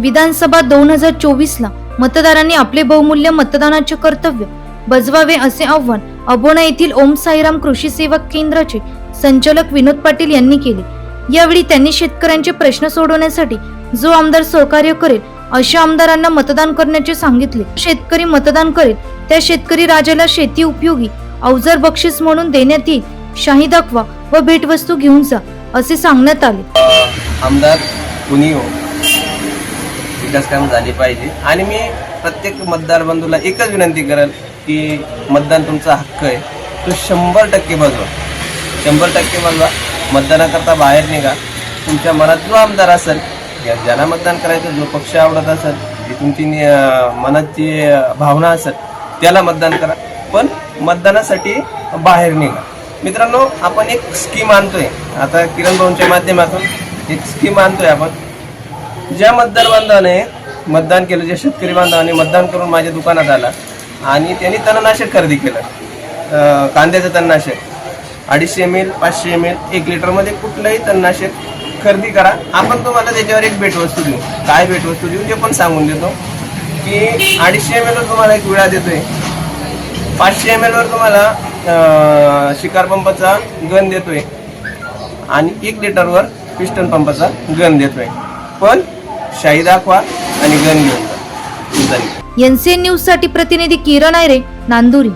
विधानसभा दोन हजार चोवीस ला मतदारांनी आपले बहुमूल्य मतदानाचे कर्तव्य बजवावे असे आव्हान अबोणा येथील ओम साईराम कृषी सेवक केंद्राचे संचालक विनोद पाटील यांनी केले. यावेळी त्यांनी शेतकऱ्यांचे प्रश्न सोडवण्यासाठी जो आमदार सहकार्य करेल अशा आमदारांना मतदान करण्याचे सांगितले. शेतकरी मतदान करेल त्या शेतकरी राजाला शेती उपयोगी अवजार बक्षीस म्हणून देण्यात येईल शाही दाखवा व भेटवस्तू घेऊन जा असे सांगण्यात आले. आमदार हो? कुणी झाले काम झाली पाहिजे. आणि मी प्रत्येक मतदार बंधूला एकच विनंती करेल की मतदान तुमचा हक्क आहे. तो शंभर टक्के बजवा शंभर टक्के बजवा मतदानाकरता बाहेर निघा. तुमच्या मनात जो आमदार असेल या ज्याला मतदान करायचं जो पक्ष आवडत असेल जी तुमची मनाची भावना असेल त्याला मतदान करा. पण मतदानासाठी बाहेर निघा. मित्रांनो आपण एक स्कीम आणतोय. आता किरण भाऊंच्या माध्यमातून एक स्कीम आणतोय आपण. ज्या मतदार बांधवाने मतदान केलं ज्या शेतकरी बांधवाने मतदान करून माझ्या दुकानात आला आणि त्यांनी तणनाशक खरेदी केलं कांद्याचं तणनाशक. अडीचशे एम एल पाचशे एम एल एक लिटरमध्ये कुठलंही तणनाशक खरेदी करा. आपण तुम्हाला त्याच्यावर एक भेटवस्तू देऊ. काय भेटवस्तू देऊ? ते पण सांगून देतो की अडीचशे एम एलवर तुम्हाला एक विळा देतोय. पाचशे एम एलवर तुम्हाला शिकार पंपाचा गन देतोय. आणि एक लिटरवर पिस्टन पंपाचा गन देतोय. पण शाही दाखवा आणि गन घेऊन जा धन्यवाद एनसीएन न्यूजसाठी प्रतिनिधी किरण आयरे नांदुरी